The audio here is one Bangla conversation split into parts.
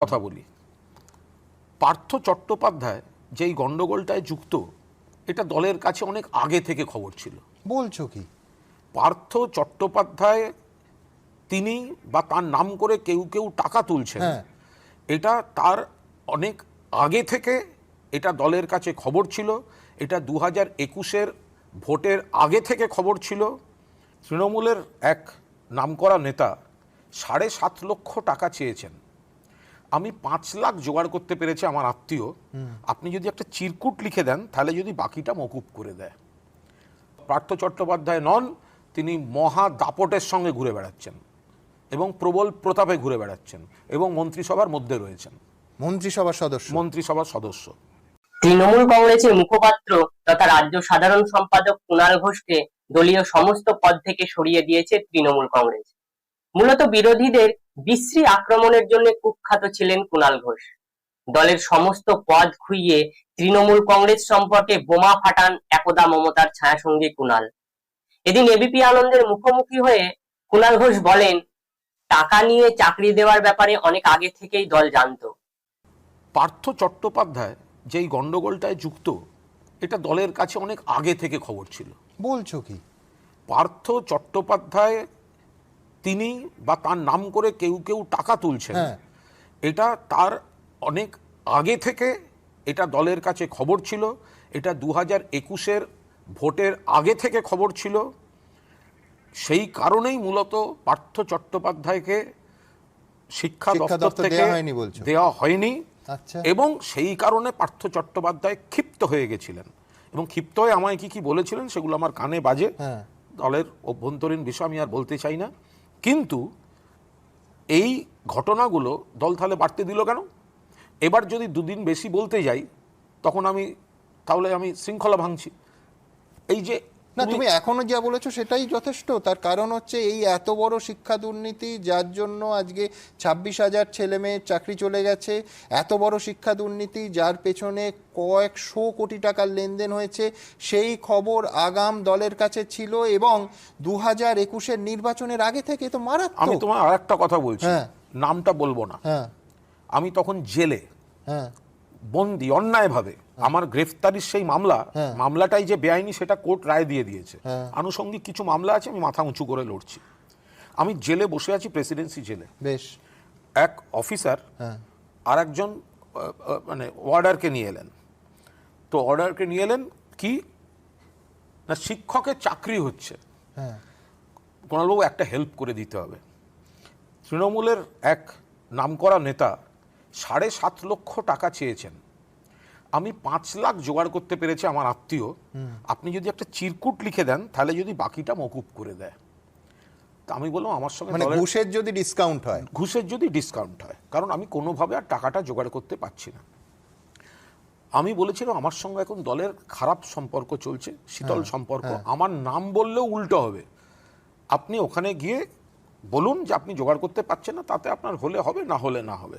কথা বলি। পার্থ চট্টোপাধ্যায় যেই গন্ডগোলটায় যুক্ত এটা দলের কাছে অনেক আগে থেকে খবর ছিল। বলছো কি? পার্থ চট্টোপাধ্যায় তিনি বা তার নাম করে কেউ কেউ টাকা তুলছেন। হ্যাঁ। এটা তার অনেক আগে থেকে এটা দলের কাছে খবর ছিল। এটা দু হাজার একুশের ভোটের আগে থেকে খবর ছিল। তৃণমূলের এক নামকরা নেতা সাড়ে সাত লক্ষ টাকা চেয়েছেন। আমি পাঁচ লাখ জোগাড় করতে পেরেছি আমার আত্মীয়। আপনি যদি একটা চিরকুট লিখে দেন তাহলে যদি বাকিটা মকুব করে দেয়। পার্থ চট্টোপাধ্যায় নন তিনি মহা দাপটের সঙ্গে ঘুরে বেড়াচ্ছেন এবং প্রবল প্রতাপে ঘুরে বেড়াচ্ছেন এবং মন্ত্রিসভার মধ্যে রয়েছেন। মন্ত্রিসভার সদস্য। মন্ত্রিসভার সদস্য। তৃণমূল কংগ্রেসের মুখপাত্র তথা রাজ্য সাধারণ সম্পাদক কুণাল ঘোষকে দলীয় সমস্ত পদ থেকে সরিয়ে দিয়েছে তৃণমূল কংগ্রেস। মূলত বিরোধীদের বিশ্রী আক্রমণের জন্য কুখ্যাত ছিলেন কুণাল ঘোষ। দলের সমস্ত পদ খুইয়ে তৃণমূল কংগ্রেস সম্পর্কে বোমা ফাটান একদা মমতার ছায়াসঙ্গী কুণাল। এদিন এবিপি আনন্দের মুখোমুখি হয়ে কুণাল ঘোষ বলেন টাকা নিয়ে চাকরি দেওয়ার ব্যাপারে অনেক আগে থেকেই দল জানতো। পার্থ চট্টোপাধ্যায় যেই গন্ডগোলটায় যুক্ত এটা দলের কাছে অনেক আগে থেকে খবর ছিল। বলছো কি? পার্থ চট্টোপাধ্যায় তিনি বা তার নাম করে কেউ কেউ টাকা তুলছেন। হ্যাঁ। এটা তার অনেক আগে থেকে এটা দলের কাছে খবর ছিল। এটা দু হাজার একুশের ভোটের আগে থেকে খবর ছিল। সেই কারণেই মূলত পার্থ চট্টোপাধ্যায়কে শিক্ষা দপ্তর থেকে হয়নি দেওয়া হয়নি। আচ্ছা। এবং সেই কারণে পার্থ চট্টোপাধ্যায় ক্ষিপ্ত হয়ে গেছিলেন। এবং ক্ষিপ্ত হয়ে আমায় কি কি বলেছিলেন সেগুলো আমার কানে বাজে। হ্যাঁ। দলের অভ্যন্তরীণ বিষয় আমি আর বলতে চাই না। কিন্তু এই ঘটনাগুলো দল তাহলে বাড়তে দিল কেন? এবার যদি দুদিন বেশি বলতে যাই, তখন আমি, তাহলে আমি শৃঙ্খলা ভাঙছি। এই যে না তুমি এখনও যা বলেছ সেটাই যথেষ্ট। তার কারণ হচ্ছে এই এত বড় শিক্ষা দুর্নীতি যার জন্য আজকে ছাব্বিশ হাজার ছেলে মেয়ের চাকরি চলে গেছে এত বড় শিক্ষা দুর্নীতি যার পেছনে কয়েকশো কোটি টাকার লেনদেন হয়েছে সেই খবর আগাম দলের কাছে ছিল এবং দু হাজার একুশের নির্বাচনের আগে থেকে তো মারা আমি তোমার আর একটা কথা বলছি। হ্যাঁ। নামটা বলব না। হ্যাঁ। আমি তখন জেলে হ্যাঁ। বন্দি অন্যায়ভাবে। আমার গ্রেফতারির সেই মামলা হ্যাঁ। মামলাটাই যে বেআইনি সেটা কোর্ট রায় দিয়ে দিয়েছে। হ্যাঁ। আনুষঙ্গিক কিছু মামলা আছে আমি মাথা উঁচু করে লড়ছি। আমি জেলে বসে আছি প্রেসিডেন্সি জেলে। বেশ। এক অফিসার হ্যাঁ। আর একজন মানে অর্ডারকে নিয়ে এলেন। তো অর্ডারকে নিয়ে এলেন কি? না শিক্ষকের চাকরি হচ্ছে। হ্যাঁ। কুণালবাবু একটা হেল্প করে দিতে হবে। তৃণমূলের এক নামকরা নেতা সাড়ে সাত লক্ষ টাকা চেয়েছেন। আমি পাঁচ লাখ জোগাড় করতে পেরেছি আমার আত্মীয়। আপনি যদি একটা চিরকুট লিখে দেন তাহলে যদি বাকিটা মকুব করে দেয়। তা আমি বললাম আমার সঙ্গে মানে ঘুষের যদি ডিসকাউন্ট হয়। ঘুষের যদি ডিসকাউন্ট হয় কারণ আমি কোনোভাবে আর টাকাটা জোগাড় করতে পারছি না। আমি বলেছিলাম আমার সঙ্গে এখন দলের খারাপ সম্পর্ক চলছে শীতল সম্পর্ক। আমার নাম বললেও উল্টো হবে। আপনি ওখানে গিয়ে বলুন যে আপনি জোগাড় করতে পারছেন না তাতে আপনার হলে হবে না হলে না হবে।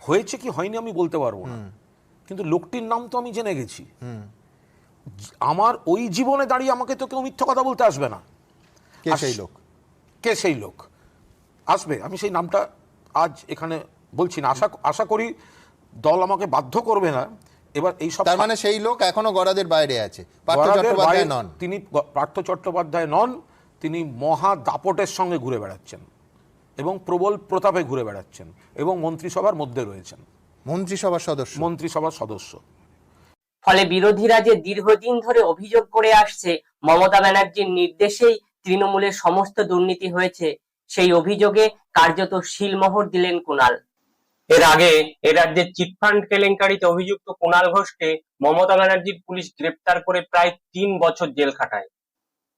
হয়েছে কি হয়নি আমি বলতে পারব না। কিন্তু লোকটির নাম তো আমি জেনে গেছি। আমার ওই জীবনে দাঁড়িয়ে আমাকে তো কেউ মিথ্যা কথা বলতে আসবে না। কে সেই লোক? কে সেই লোক? আসবে। আমি সেই নামটা আজ এখানে বলছি না। আশা আশা করি দল আমাকে বাধ্য করবে না। এবার এই সব তার মানে সেই লোক এখনও গড়াদের বাইরে আছে। পার্থ চট্টোপাধ্যায় নন। তিনি পার্থ চট্টোপাধ্যায় নন। তিনি মহা দাপটের সঙ্গে ঘুরে বেড়াচ্ছেন। এবং প্রবল প্রতাপে ঘুরে বেড়াচ্ছেন এবং মন্ত্রিসভার মধ্যে রয়েছেন। মন্ত্রিসভার সদস্য। মন্ত্রিসভার সদস্য। ফলে বিরোধীরা যে দীর্ঘদিন ধরে অভিযোগ করে আসছে মমতা ব্যানার্জির নির্দেশেই তৃণমূলের সমস্ত দুর্নীতি হয়েছে সেই অভিযোগে কার্যত শিলমোহর দিলেন কুণাল। এর আগে এ রাজ্যের চিটফান্ড কেলেঙ্কারিতে অভিযুক্ত কুণাল ঘোষকে মমতা ব্যানার্জির পুলিশ গ্রেপ্তার করে প্রায় তিন বছর জেল খাটায়।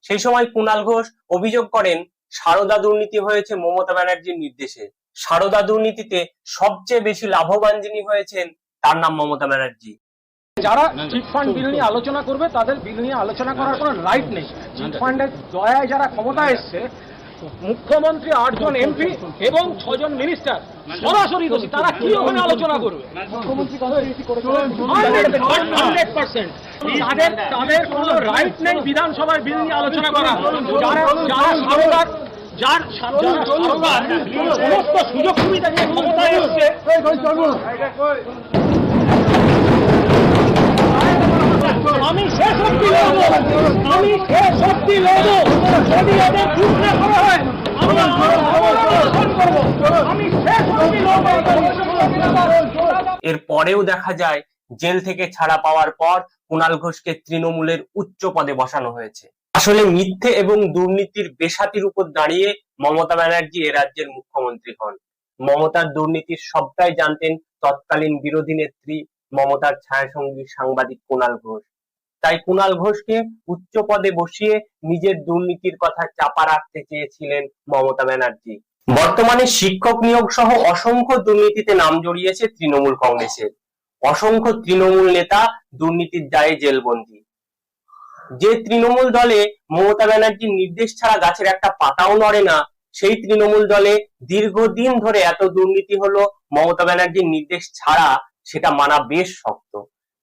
সেই সময় কুণাল ঘোষ অভিযোগ করেন সারদা দুর্নীতি হয়েছে মমতা ব্যানার্জির নির্দেশে। সারদা দুর্নীতিতে সবচেয়ে বেশি লাভবান যিনি হয়েছেন, তার নাম মমতা ব্যানার্জি। যারা চিট ফান্ড বিল নিয়ে আলোচনা করবে, তাদের বিল নিয়ে আলোচনা করার কোনো রাইট নেই। চিট ফান্ডের দয়ায় যারা ক্ষমতা এসছে মুখ্যমন্ত্রী আটজন এমপি এবং ছজন মিনিস্টার। সরাসরি দোষী তারা কি ওখানে আলোচনা করবে? তাদের তাদের কোনো রাইট নেই বিধানসভায় বিল নিয়ে আলোচনা করা। যারা যারা সারদার যার সমস্ত সুযোগ সুবিধা নিয়ে ক্ষমতায় এসছে। আমি আমি শেষ অব্দি লড়বো, যদি এদের চুপ করা হয় এর পরেও দেখা যায়, জেল থেকে ছাড়া পাওয়ার পর কুণাল ঘোষকে তৃণমূলের উচ্চ পদে বসানো হয়েছে। আসলে মিথ্যে এবং দুর্নীতির বেসাতির উপর দাঁড়িয়ে মমতা ব্যানার্জি এ রাজ্যের মুখ্যমন্ত্রী হন। মমতার দুর্নীতির সবটাই জানতেন তৎকালীন বিরোধী নেত্রী মমতার ছায়াসঙ্গী সাংবাদিক কুণাল ঘোষ। তাই কুণাল ঘোষকে উচ্চ পদে বসিয়ে নিজের দুর্নীতির কথা চাপা রাখতে চেয়েছিলেন মমতা ব্যানার্জি। বর্তমানে শিক্ষক নিয়োগ সহ অসংখ্য দুর্নীতিতে নাম জড়িয়েছে তৃণমূল কংগ্রেসের। অসংখ্য তৃণমূল নেতা দুর্নীতির দায়ে জেলবন্দী। যে তৃণমূল দলে মমতা ব্যানার্জির নির্দেশ ছাড়া গাছের একটা পাতাও নড়ে না, সেই তৃণমূল দলে দীর্ঘদিন ধরে এত দুর্নীতি হলো মমতা ব্যানার্জির নির্দেশ ছাড়া সেটা মানা বেশ শক্ত।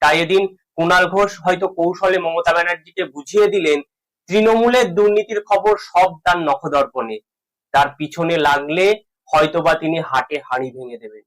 তাই এদিন কুণাল ঘোষ হয়তো কৌশলে মমতা ব্যানার্জিকে বুঝিয়ে দিলেন, তৃণমূলের দুর্নীতির খবর সব তার নখদর্পণে। তার পিছনে লাগলে হয়তোবা তিনি হাটে হাড়ি ভেঙে দেবেন।